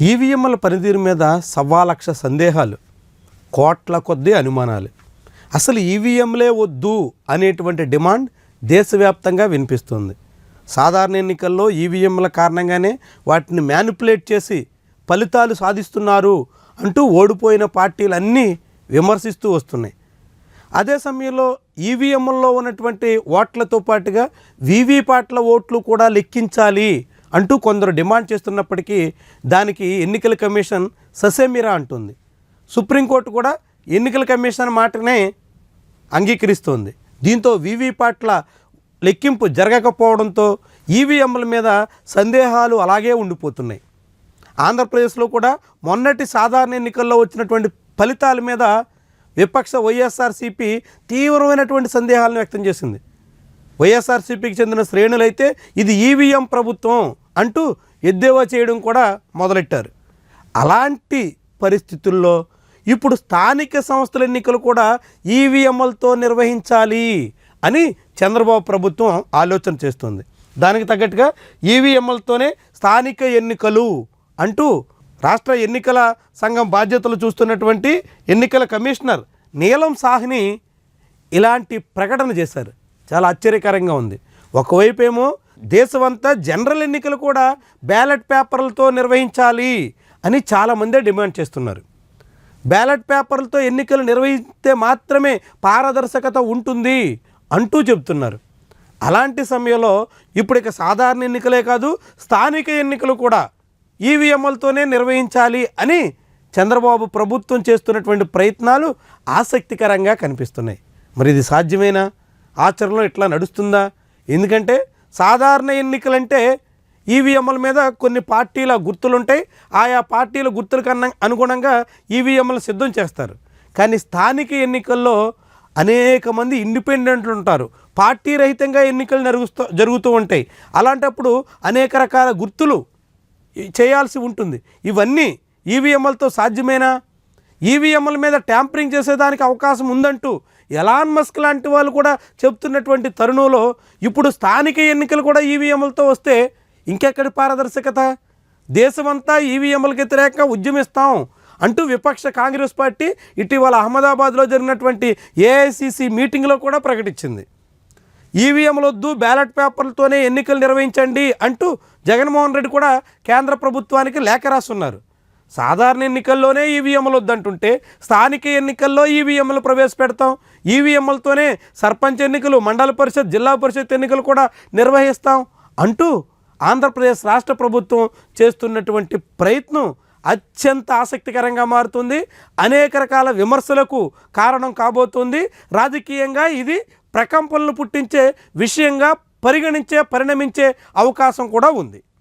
ఈవీఎంల పనితీరు మీద సవ్వా లక్ష సందేహాలు కోట్ల కొద్దీ అనుమానాలు. అసలు ఈవీఎంలే వద్దు అనేటువంటి డిమాండ్ దేశవ్యాప్తంగా వినిపిస్తుంది. సాధారణ ఎన్నికల్లో ఈవీఎంల కారణంగానే వాటిని మ్యానిపులేట్ చేసి ఫలితాలు సాధిస్తున్నారు అంటూ ఓడిపోయిన పార్టీలన్నీ విమర్శిస్తూ వస్తున్నాయి. అదే సమయంలో ఈవీఎంల్లో ఉన్నటువంటి ఓట్లతో పాటుగా వీవీపాట్ల ఓట్లు కూడా లెక్కించాలి అంటూ కొందరు డిమాండ్ చేస్తున్నప్పటికీ దానికి ఎన్నికల కమిషన్ ససేమిరా అంటుంది. సుప్రీంకోర్టు కూడా ఎన్నికల కమిషన్ మాటనే అంగీకరిస్తోంది. దీంతో వీవీపాట్ల లెక్కింపు జరగకపోవడంతో ఈవీఎంల మీద సందేహాలు అలాగే ఉండిపోతున్నాయి. ఆంధ్రప్రదేశ్లో కూడా మొన్నటి సాధారణ ఎన్నికల్లో వచ్చినటువంటి ఫలితాల మీద విపక్ష వైఎస్ఆర్సీపీ తీవ్రమైనటువంటి సందేహాలను వ్యక్తం చేసింది. వైఎస్ఆర్సీపీకి చెందిన శ్రేణులైతే ఇది ఈవీఎం ప్రభుత్వం అంటూ ఎద్దేవా చేయడం కూడా మొదలెట్టారు. అలాంటి పరిస్థితుల్లో ఇప్పుడు స్థానిక సంస్థల ఎన్నికలు కూడా ఈవీఎంలతో నిర్వహించాలి అని చంద్రబాబు ప్రభుత్వం ఆలోచన చేస్తుంది. దానికి తగ్గట్టుగా ఈవీఎంలతోనే స్థానిక ఎన్నికలు అంటూ రాష్ట్ర ఎన్నికల సంఘం బాధ్యతలు చూస్తున్నటువంటి ఎన్నికల కమిషనర్ నీలం సాహ్ని ఇలాంటి ప్రకటన చేశారు. చాలా ఆశ్చర్యకరంగా ఉంది. ఒకవైపు ఏమో దేశమంతా జనరల్ ఎన్నికలు కూడా బ్యాలెట్ పేపర్లతో నిర్వహించాలి అని చాలామందే డిమాండ్ చేస్తున్నారు. బ్యాలెట్ పేపర్లతో ఎన్నికలు నిర్వహిస్తే మాత్రమే పారదర్శకత ఉంటుంది అంటూ చెబుతున్నారు. అలాంటి సమయంలో ఇప్పుడు ఇక సాధారణ ఎన్నికలే కాదు స్థానిక ఎన్నికలు కూడా ఈవీఎంలతోనే నిర్వహించాలి అని చంద్రబాబు ప్రభుత్వం చేస్తున్నటువంటి ప్రయత్నాలు ఆసక్తికరంగా కనిపిస్తున్నాయి. మరి ఇది సాధ్యమేనా? ఆచరణలో ఇట్లా నడుస్తుందా? ఎందుకంటే సాధారణ ఎన్నికలంటే ఈవీఎంల మీద కొన్ని పార్టీల గుర్తులుంటాయి. ఆయా పార్టీల గుర్తుల కన్నా అనుగుణంగా ఈవీఎంలు సిద్ధం చేస్తారు. కానీ స్థానిక ఎన్నికల్లో అనేక మంది ఇండిపెండెంట్లు ఉంటారు. పార్టీ రహితంగా ఎన్నికలు జరుగుతూ జరుగుతూ ఉంటాయి. అలాంటప్పుడు అనేక రకాల గుర్తులు చేయాల్సి ఉంటుంది. ఇవన్నీ ఈవీఎంలతో సాధ్యమేనా? ఈవీఎంల మీద ట్యాంపరింగ్ చేసేదానికి అవకాశం ఉందంటూ ఎలాన్ మస్క్ లాంటి వాళ్ళు కూడా చెప్తున్నటువంటి తరుణంలో ఇప్పుడు స్థానిక ఎన్నికలు కూడా ఈవీఎంలతో వస్తే ఇంకెక్కడి పారదర్శకత? దేశమంతా ఈవీఎంలకు వ్యతిరేకంగా ఉద్యమిస్తాం అంటూ విపక్ష కాంగ్రెస్ పార్టీ ఇటీవల అహ్మదాబాద్లో జరిగినటువంటి ఏఐసిసి మీటింగ్లో కూడా ప్రకటించింది. ఈవీఎంలు వద్దు బ్యాలెట్ పేపర్లతోనే ఎన్నికలు నిర్వహించండి అంటూ జగన్మోహన్ రెడ్డి కూడా కేంద్ర ప్రభుత్వానికి లేఖ రాస్తున్నారు సాధారణ ఎన్నికల్లోనే ఈవీఎంలు వద్దంటుంటే స్థానిక ఎన్నికల్లో ఈవీఎంలు ప్రవేశపెడతాం. ఈవీఎంలతోనే సర్పంచ్ ఎన్నికలు మండల పరిషత్ జిల్లా పరిషత్ ఎన్నికలు కూడా నిర్వహిస్తాం అంటూ ఆంధ్రప్రదేశ్ రాష్ట్ర ప్రభుత్వం చేస్తున్నటువంటి ప్రయత్నం అత్యంత ఆసక్తికరంగా మారుతుంది. అనేక రకాల విమర్శలకు కారణం కాబోతుంది. రాజకీయంగా ఇది ప్రకంపనలు పుట్టించే విషయంగా పరిగణించే పరిణమించే అవకాశం కూడా ఉంది.